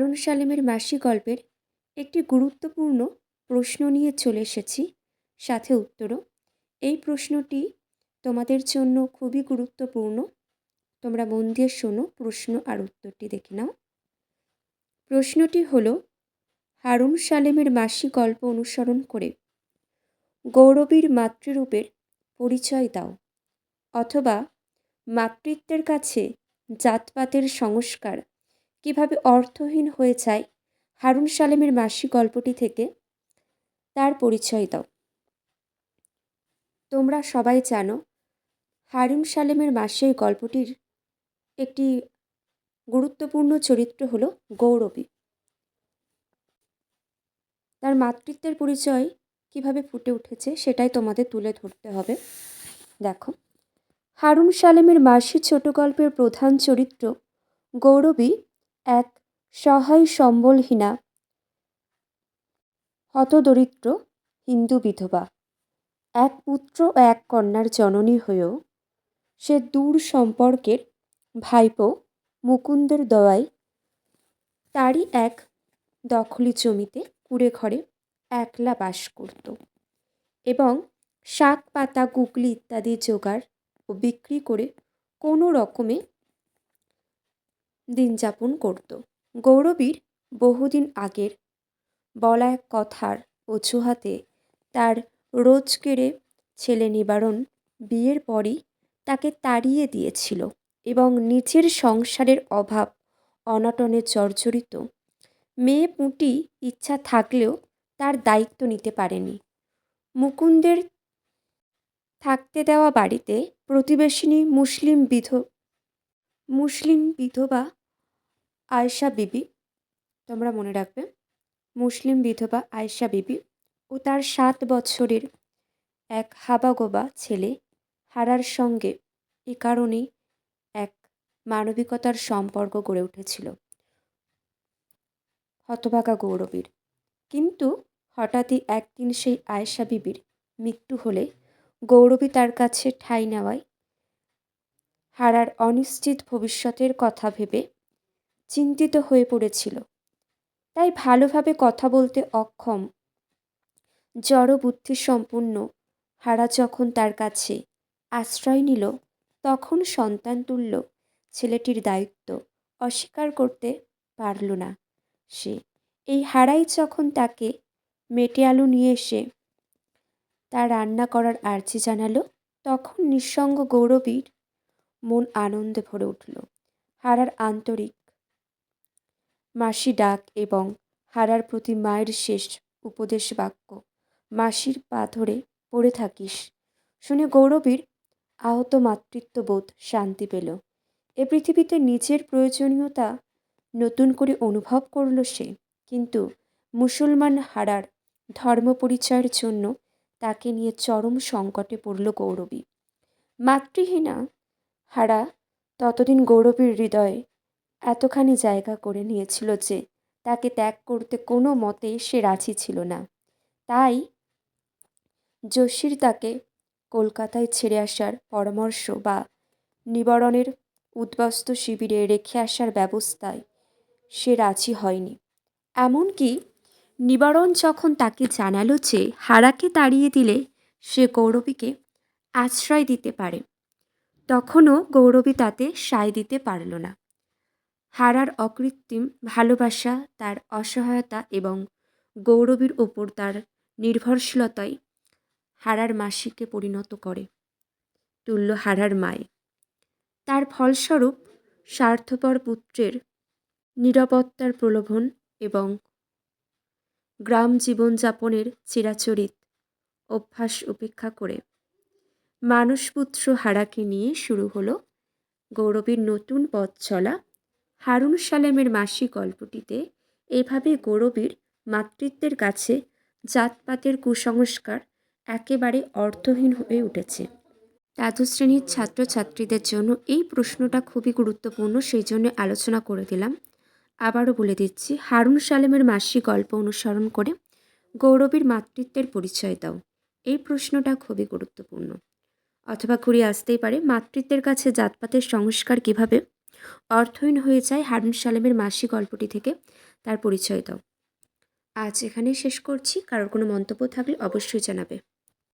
হারুন সালেমের মাসি গল্পের একটি গুরুত্বপূর্ণ প্রশ্ন নিয়ে চলে এসেছি। সাথে উত্তরও। এই প্রশ্নটি তোমাদের জন্য খুবই গুরুত্বপূর্ণ। তোমরা মন দিয়ে শোনো, প্রশ্ন আর উত্তরটি দেখে নাও। প্রশ্নটি হল, হারুন সালেমের মাসি গল্প অনুসরণ করে গৌরবীর মাতৃরূপের পরিচয় দাও অথবা মাতৃত্বের কাছে জাতপাতের সংস্কার কীভাবে অর্থহীন হয়ে যায় হারুন সালেমের মাসি গল্পটি থেকে তার পরিচয় দাও। তোমরা সবাই জানো, হারুন সালেমের মাসি এই গল্পটির একটি গুরুত্বপূর্ণ চরিত্র হলো গৌরবী। তার মাতৃত্বের পরিচয় কীভাবে ফুটে উঠেছে সেটাই তোমাদের তুলে ধরতে হবে। দেখো, হারুন সালেমের মাসি ছোট গল্পের প্রধান চরিত্র গৌরবী এক সহায় সম্বলহীনা, হতদরিদ্র হিন্দু বিধবা। এক পুত্র ও এক কন্যার জননী হয়েও সে দূর সম্পর্কের ভাইপো মুকুন্দের দয়ায় তারই এক দখলি জমিতে কুড়ে ঘরে একলা বাস করত এবং শাক, পাতা, গুগলি ইত্যাদি জোগাড় ও বিক্রি করে কোনো রকমে দিন যাপন করত। গৌরবীর বহুদিন আগের বলা এক কথার অজুহাতে তার রোজকেরে ছেলে নিবারণ বিয়ের পরই তাকে তাড়িয়ে দিয়েছিল এবং নিজের সংসারের অভাব অনটনে জর্জরিত। মেয়ে পুঁটি ইচ্ছা থাকলেও তার দায়িত্ব নিতে পারেনি। মুকুন্দের থাকতে দেওয়া বাড়িতে প্রতিবেশিনী মুসলিম বিধ মুসলিম বিধবা আয়শা বিবি, তোমরা মনে রাখবে, মুসলিম বিধবা আয়শা বিবি ও তার সাত বছরের এক হাবাগোবা ছেলে হারার সঙ্গে এ কারণেই এক মানবিকতার সম্পর্ক গড়ে উঠেছিল। হতভাগা গৌরবীর। কিন্তু হঠাৎই একদিন সেই আয়েশা বিবির মৃত্যু হলে গৌরবী তার কাছে ঠাঁই নেওয়ায় হারার অনিশ্চিত ভবিষ্যতের কথা ভেবে চিন্তিত হয়ে পড়েছিল। তাই ভালোভাবে কথা বলতে অক্ষম। জড় বুদ্ধিসম্পন্ন হারা যখন তার কাছে আশ্রয় নিল, তখন সন্তান তুল্য। ছেলেটির দায়িত্ব অস্বীকার করতে পারল না সে। এই হারাই যখন তাকে মেটে আলু নিয়ে এসে তার রান্না করার আর্জি জানালো, তখন নিঃসঙ্গ গৌরবীর মন আনন্দে ভরে উঠল। হারার আন্তরিক মাসি ডাক এবং হারার প্রতি মায়ের শেষ উপদেশ বাক্য। মাসির পা ধরে পড়ে থাকিস। শুনে গৌরবীর আহত মাতৃত্ববোধ শান্তি পেল। এ পৃথিবীতে নিজের প্রয়োজনীয়তা নতুন করে অনুভব করল সে। কিন্তু মুসলমান হারার ধর্ম পরিচয়ের জন্য তাকে নিয়ে চরম সংকটে পড়ল গৌরবী। মাতৃহীনা হারা ততদিন গৌরবীর হৃদয়ে এতখানি জায়গা করে নিয়েছিল যে তাকে ত্যাগ করতে কোনো মতে সে রাজি ছিল না। তাই জসির তাকে কলকাতায় ছেড়ে আসার পরামর্শ বা নিবারণের উদ্বাস্ত শিবিরে রেখে আসার ব্যবস্থায় সে রাজি হয়নি। এমনকি নিবারণ যখন তাকে জানালো যে হারাকে তাড়িয়ে দিলে সে গৌরবীকে আশ্রয় দিতে পারে, তখনও গৌরবী তাতে সায় দিতে পারল না। হারার অকৃত্রিম ভালোবাসা, তার অসহায়তা এবং গৌরবীর ওপর তার নির্ভরশীলতায় হারার মাসিকে পরিণত করে। তুল্য হারার মায়ে। তার ফলস্বরূপ স্বার্থপর পুত্রের নিরাপত্তার প্রলোভন এবং গ্রাম জীবনযাপনের চিরাচরিত অভ্যাস উপেক্ষা করে মানুষপুত্র হারাকে নিয়ে শুরু হলো গৌরবীর নতুন পথ চলা হারুন সালেমের মাসি গল্পটিতে এভাবে গৌরবীর মাতৃত্বের কাছে জাতপাতের কুসংস্কার একেবারে অর্থহীন হয়ে উঠেছে। দ্বাদশ শ্রেণির ছাত্রছাত্রীদের জন্য এই প্রশ্নটা খুবই গুরুত্বপূর্ণ, সেই জন্য আলোচনা করে দিলাম। আবারও বলে দিচ্ছি, হারুন সালেমের মাসি গল্প অনুসরণ করে গৌরবীর মাতৃত্বের পরিচয় দাও। এই প্রশ্নটা খুবই গুরুত্বপূর্ণ। অথবা ঘুরিয়ে আসতেই পারে, মাতৃত্বের কাছে জাতপাতের সংস্কার কীভাবে অর্থহীন হয়ে যায় হারুন সালেমের মাসি গল্পটি থেকে তার পরিচয় দাও। আজ এখানেই শেষ করছি। কারোর কোনো মন্তব্য থাকলে অবশ্যই জানাবে।